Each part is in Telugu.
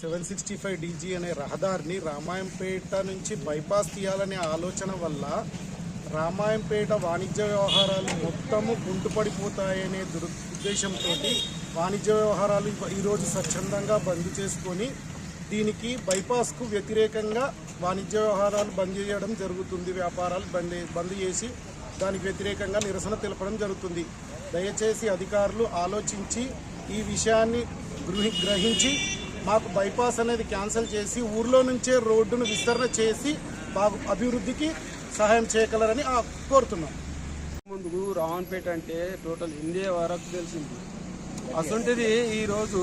సెవెన్ సిక్స్టీ ఫైవ్ డీజీ అనే రహదారిని రామాయంపేట నుంచి బైపాస్ తీయాలనే ఆలోచన వల్ల రామాయంపేట వాణిజ్య వ్యవహారాలు మొత్తము గుంటుపడిపోతాయనే దురుద్దేశంతో వాణిజ్య వ్యవహారాలు ఈరోజు స్వచ్ఛందంగా బంద్ చేసుకొని దీనికి బైపాస్కు వ్యతిరేకంగా వాణిజ్య వ్యవహారాలు బంద్ చేయడం జరుగుతుంది. వ్యాపారాలు బంద్ బంద్ చేసి దానికి వ్యతిరేకంగా నిరసన తెలపడం జరుగుతుంది. దయచేసి అధికారులు ఆలోచించి ఈ విషయాన్ని గృహి గ్రహించి మాకు బైపాస్ అనేది క్యాన్సిల్ చేసి ఊర్లో నుంచే రోడ్డును విస్తరణ చేసి బాగు అభివృద్ధికి సహాయం చేయగలరని కోరుతున్నాం. ముందుకు రావణపేట అంటే టోటల్ ఇండియా వరకు తెలిసింది. అసొంటిది ఈరోజు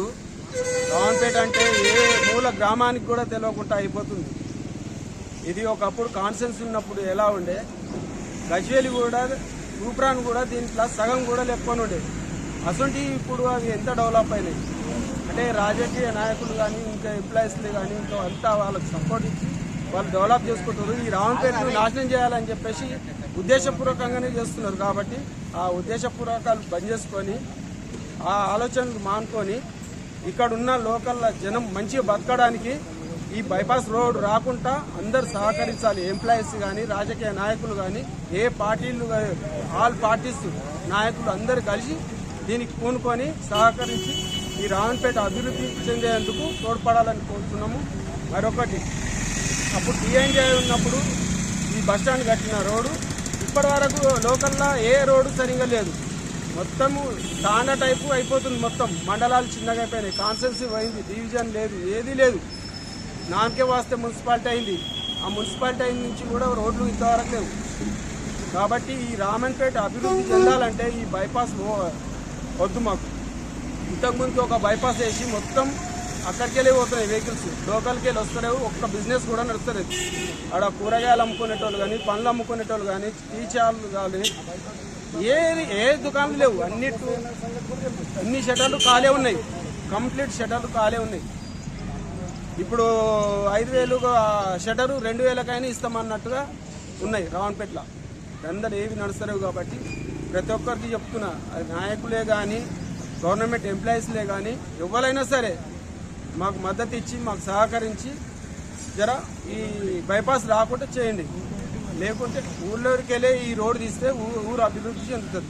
రావణపేట అంటే ఏ మూల గ్రామానికి కూడా తెలియకుండా అయిపోతుంది. ఇది ఒకప్పుడు కాన్సెన్స్ ఉన్నప్పుడు ఎలా ఉండే? గజ్వేలి కూడా రూపురాన్ కూడా దీంట్లో సగం కూడా లేకపోని ఉండేది అసొంటి ఇప్పుడు అవి ఎంత డెవలప్ అయినాయి? అంటే రాజకీయ నాయకులు కానీ ఇంకా ఎంప్లాయీస్లు కానీ ఇంకా అంతా వాళ్ళకి సపోర్ట్ ఇచ్చి వాళ్ళు డెవలప్ చేసుకుంటారు. ఈ రావణపేటను నాశనం చేయాలని చెప్పేసి ఉద్దేశపూర్వకంగానే చేస్తున్నారు. కాబట్టి ఆ ఉద్దేశపూర్వకాలు బంద్ చేసుకొని ఆ ఆలోచనలు మానుకొని ఇక్కడ ఉన్న లోకల్ జనం మంచిగా బతకడానికి ఈ బైపాస్ రోడ్ రాకుండా అందరు సహకరించాలి. ఎంప్లాయీస్ కానీ రాజకీయ నాయకులు కానీ ఏ పార్టీలు ఆల్ పార్టీస్ నాయకులు అందరు కలిసి దీనికి పూనుకొని సహకరించి ఈ రావణపేట అభివృద్ధి చెందేందుకు తోడ్పడాలని కోరుతున్నాము. మరొకటి అప్పుడు డిఎన్జే ఉన్నప్పుడు ఈ బస్ స్టాండ్ కట్టిన రోడ్డు ఇప్పటి వరకు లోకల్లో ఏ రోడ్డు సరిగా లేదు. మొత్తము తాన టైపు అయిపోతుంది మొత్తం. మండలాలు చిన్నగా అయిపోయినాయి. కాన్స్టెన్సీ పోయింది. డివిజన్ లేదు. ఏదీ లేదు. నామకే వాస్తే మున్సిపాలిటీ అయింది. ఆ మున్సిపాలిటీ అయిన నుంచి కూడా రోడ్లు ఇంతవరకు లేవు. కాబట్టి ఈ రామన్పేట అభివృద్ధి చెందాలంటే ఈ బైపాస్ వద్దు మాకు. ఇంతకుముందు ఒక బైపాస్ వేసి మొత్తం అక్కడికి వెళ్ళి పోతున్నాయి వెహికల్స్ లోకల్కి వెళ్ళి వస్తలేవు. ఒక్క బిజినెస్ కూడా నడుస్తలేదు. ఆడ కూరగాయలు అమ్ముకునేటోళ్ళు కానీ పండ్లు అమ్ముకునేటోళ్ళు కానీ టీచర్లు కానీ ఏ ఏ దుకాణాలు లేవు. అన్నిటి అన్ని షటర్లు ఖాళీ ఉన్నాయి. కంప్లీట్ షటర్లు ఖాళీ ఉన్నాయి. ఇప్పుడు ఐదు వేలు షటరు రెండు వేలకైనా ఇస్తామన్నట్టుగా ఉన్నాయి రావణపేటలో. అందరు ఏవి నడుస్తలేవు కాబట్టి ప్రతి ఒక్కరికి చెప్తున్నా. అది నాయకులే కానీ గవర్నమెంట్ ఎంప్లాయీస్లే కానీ ఎవరైనా సరే మాకు మద్దతు ఇచ్చి మాకు సహకరించి జర ఈ బైపాస్ రాకుండా చేయండి. లేకుంటే ఊళ్ళోకి వెళ్ళే ఈ రోడ్డు తీస్తే ఊ- ఊరు అభివృద్ధి చెందుతుంది.